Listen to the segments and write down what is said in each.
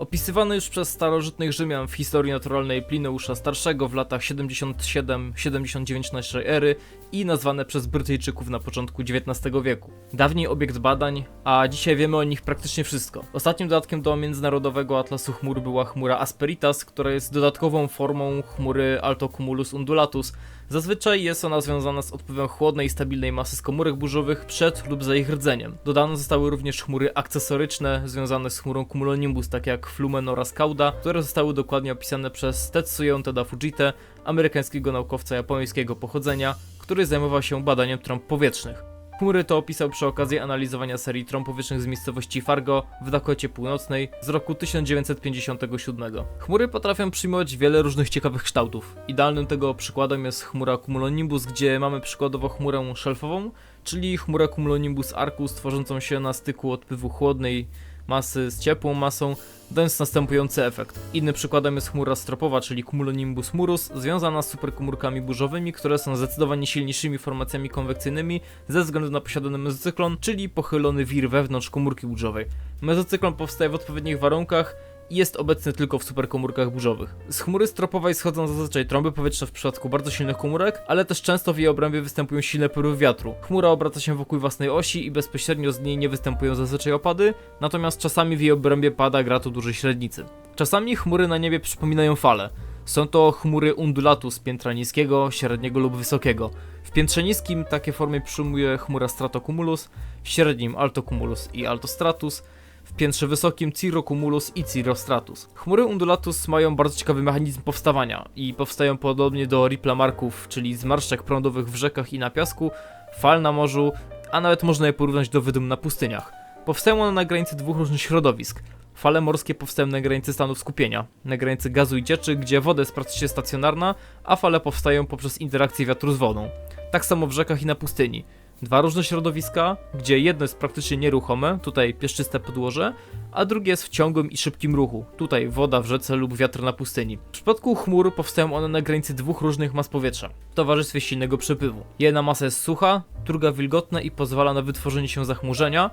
Opisywany już przez starożytnych Rzymian w historii naturalnej Plineusza Starszego w latach 77-79 naszej ery i nazwane przez Brytyjczyków na początku XIX wieku. Dawniej obiekt badań, a dzisiaj wiemy o nich praktycznie wszystko. Ostatnim dodatkiem do Międzynarodowego Atlasu Chmur była chmura Asperitas, która jest dodatkową formą chmury Altocumulus undulatus. Zazwyczaj jest ona związana z odpływem chłodnej i stabilnej masy z komórek burzowych przed lub za ich rdzeniem. Dodane zostały również chmury akcesoryczne związane z chmurą cumulonimbus, takie jak Flumen oraz Cauda, które zostały dokładnie opisane przez Tetsuya Teda Fujite, amerykańskiego naukowca japońskiego pochodzenia, który zajmował się badaniem trąb powietrznych. Chmury to opisał przy okazji analizowania serii trąb powietrznych z miejscowości Fargo w Dakocie Północnej z roku 1957. Chmury potrafią przyjmować wiele różnych ciekawych kształtów. Idealnym tego przykładem jest chmura Cumulonimbus, gdzie mamy przykładowo chmurę szelfową, czyli chmurę Cumulonimbus arcus tworzącą się na styku odpływu chłodnej masy z ciepłą masą, dając następujący efekt. Innym przykładem jest chmura stropowa, czyli Cumulonimbus murus, związana z superkomórkami burzowymi, które są zdecydowanie silniejszymi formacjami konwekcyjnymi ze względu na posiadany mezocyklon, czyli pochylony wir wewnątrz komórki burzowej. Mezocyklon powstaje w odpowiednich warunkach i jest obecny tylko w superkomórkach burzowych. Z chmury stropowej schodzą zazwyczaj trąby powietrzne w przypadku bardzo silnych komórek, ale też często w jej obrębie występują silne porywy wiatru. Chmura obraca się wokół własnej osi i bezpośrednio z niej nie występują zazwyczaj opady, natomiast czasami w jej obrębie pada gra tu dużej średnicy. Czasami chmury na niebie przypominają fale. Są to chmury undulatu z piętra niskiego, średniego lub wysokiego. W piętrze niskim takie formy przyjmuje chmura stratocumulus, w średnim altocumulus i altostratus, w piętrze wysokim Cirrocumulus i Cirrostratus. Chmury undulatus mają bardzo ciekawy mechanizm powstawania i powstają podobnie do riplamarków, czyli zmarszczek prądowych w rzekach i na piasku, fal na morzu, a nawet można je porównać do wydum na pustyniach. Powstają one na granicy dwóch różnych środowisk. Fale morskie powstają na granicy stanów skupienia, na granicy gazu i cieczy, gdzie woda jest praktycznie stacjonarna, a fale powstają poprzez interakcję wiatru z wodą. Tak samo w rzekach i na pustyni. Dwa różne środowiska, gdzie jedno jest praktycznie nieruchome, tutaj pieszczyste podłoże, a drugie jest w ciągłym i szybkim ruchu, tutaj woda w rzece lub wiatr na pustyni. W przypadku chmur powstają one na granicy dwóch różnych mas powietrza, w towarzystwie silnego przepływu. Jedna masa jest sucha, druga wilgotna i pozwala na wytworzenie się zachmurzenia,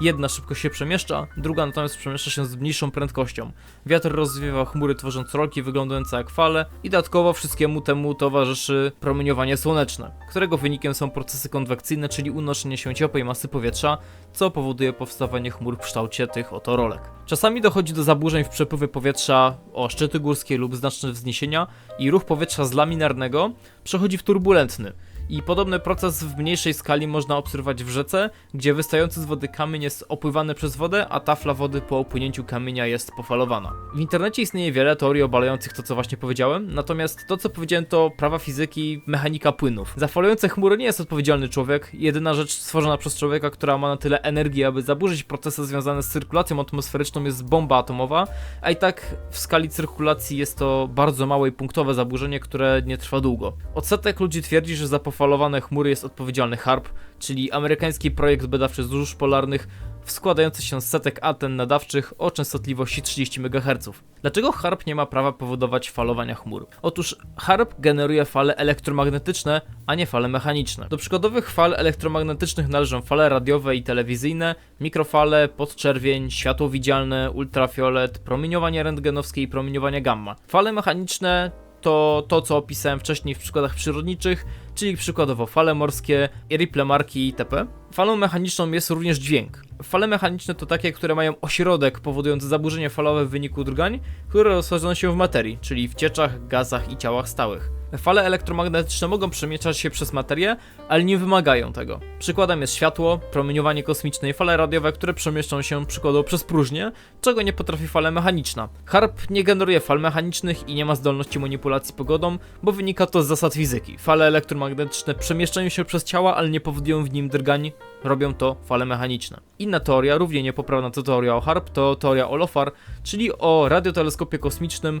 Jedna szybko się przemieszcza, druga natomiast przemieszcza się z mniejszą prędkością. Wiatr rozwiewa chmury tworząc rolki wyglądające jak fale i dodatkowo wszystkiemu temu towarzyszy promieniowanie słoneczne, którego wynikiem są procesy konwekcyjne, czyli unoszenie się ciepłej masy powietrza, co powoduje powstawanie chmur w kształcie tych oto rolek. Czasami dochodzi do zaburzeń w przepływie powietrza o szczyty górskie lub znaczne wzniesienia i ruch powietrza z laminarnego przechodzi w turbulentny. I podobny proces w mniejszej skali można obserwować w rzece, gdzie wystający z wody kamień jest opływany przez wodę, a tafla wody po opłynięciu kamienia jest pofalowana. W internecie istnieje wiele teorii obalających to, co właśnie powiedziałem, natomiast to, co powiedziałem, to prawa fizyki, mechanika płynów. Za falujące chmury nie jest odpowiedzialny człowiek. Jedyna rzecz stworzona przez człowieka, która ma na tyle energii, aby zaburzyć procesy związane z cyrkulacją atmosferyczną, jest bomba atomowa, a i tak w skali cyrkulacji jest to bardzo małe i punktowe zaburzenie, które nie trwa długo. Odsetek ludzi twierdzi, że za pofalowane chmury jest odpowiedzialny HARP, czyli amerykański projekt badawczy złóż polarnych składający się z setek anten nadawczych o częstotliwości 30 MHz. Dlaczego HARP nie ma prawa powodować falowania chmur? Otóż HARP generuje fale elektromagnetyczne, a nie fale mechaniczne. Do przykładowych fal elektromagnetycznych należą fale radiowe i telewizyjne, mikrofale, podczerwień, światło widzialne, ultrafiolet, promieniowanie rentgenowskie i promieniowanie gamma. Fale mechaniczne to to, co opisałem wcześniej w przykładach przyrodniczych, czyli przykładowo fale morskie, ripple marki itp. Falą mechaniczną jest również dźwięk. Fale mechaniczne to takie, które mają ośrodek powodujący zaburzenie falowe w wyniku drgań, które rozchodzą się w materii, czyli w cieczach, gazach i ciałach stałych. Fale elektromagnetyczne mogą przemieszczać się przez materię, ale nie wymagają tego. Przykładem jest światło, promieniowanie kosmiczne i fale radiowe, które przemieszczą się przykładowo przez próżnię, czego nie potrafi fala mechaniczna. HARP nie generuje fal mechanicznych i nie ma zdolności manipulacji pogodą, bo wynika to z zasad fizyki. Fale elektromagnetyczne przemieszczają się przez ciała, ale nie powodują w nim drgań, robią to fale mechaniczne. Inna teoria, równie niepoprawna to teoria o HARP, to teoria OLOFAR, czyli o radioteleskopie kosmicznym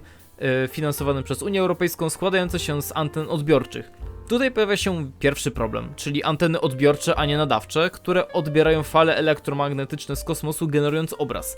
finansowanym przez Unię Europejską, składający się z anten odbiorczych. Tutaj pojawia się pierwszy problem, czyli anteny odbiorcze, a nie nadawcze, które odbierają fale elektromagnetyczne z kosmosu, generując obraz.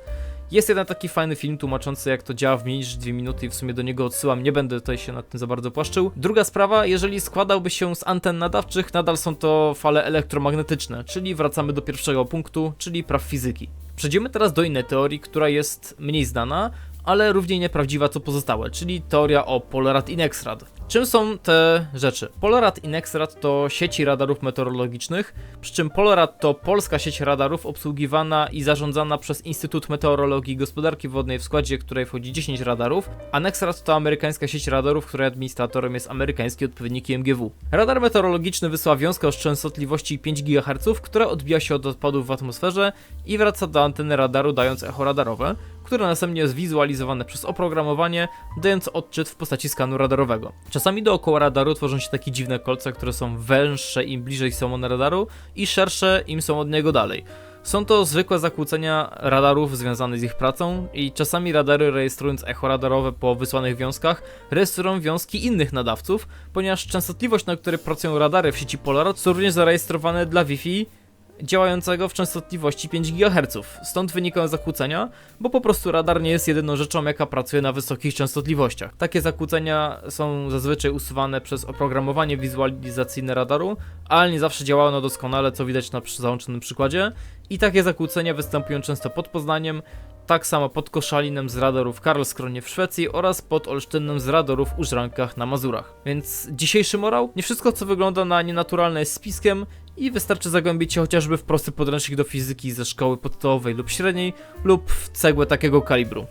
Jest jeden taki fajny film tłumaczący, jak to działa w mniej niż dwie minuty i w sumie do niego odsyłam, nie będę tutaj się nad tym za bardzo płaszczył. Druga sprawa, jeżeli składałby się z anten nadawczych, nadal są to fale elektromagnetyczne, czyli wracamy do pierwszego punktu, czyli praw fizyki. Przejdziemy teraz do innej teorii, która jest mniej znana, ale równie nieprawdziwa co pozostałe, czyli teoria o Polrad i Nexrad. Czym są te rzeczy? Polrad i Nexrad to sieci radarów meteorologicznych, przy czym Polrad to polska sieć radarów obsługiwana i zarządzana przez Instytut Meteorologii i Gospodarki Wodnej, w składzie której wchodzi 10 radarów, a Nexrad to amerykańska sieć radarów, której administratorem jest amerykański odpowiednik IMGW. Radar meteorologiczny wysyła wiązkę o częstotliwości 5 GHz, która odbija się od odpadów w atmosferze i wraca do anteny radaru, dając echo radarowe, które następnie jest wizualizowane przez oprogramowanie, dając odczyt w postaci skanu radarowego. Czasami dookoła radaru tworzą się takie dziwne kolce, które są węższe im bliżej są one radaru i szersze im są od niego dalej. Są to zwykłe zakłócenia radarów związane z ich pracą i czasami radary rejestrując echo radarowe po wysłanych wiązkach rejestrują wiązki innych nadawców, ponieważ częstotliwość, na której pracują radary w sieci Polaroid są również zarejestrowane dla Wi-Fi działającego w częstotliwości 5 GHz. Stąd wynikają zakłócenia, bo po prostu radar nie jest jedyną rzeczą, jaka pracuje na wysokich częstotliwościach. Takie zakłócenia są zazwyczaj usuwane przez oprogramowanie wizualizacyjne radaru, ale nie zawsze działa ono doskonale, co widać na załączonym przykładzie. I takie zakłócenia występują często pod Poznaniem, tak samo pod Koszalinem z radarów Karlskronie w Szwecji oraz pod Olsztynem z radarów u Żrankach na Mazurach. Więc dzisiejszy morał? Nie wszystko co wygląda na nienaturalne jest spiskiem i wystarczy zagłębić się chociażby w prosty podręcznik do fizyki ze szkoły podstawowej lub średniej lub w cegłę takiego kalibru.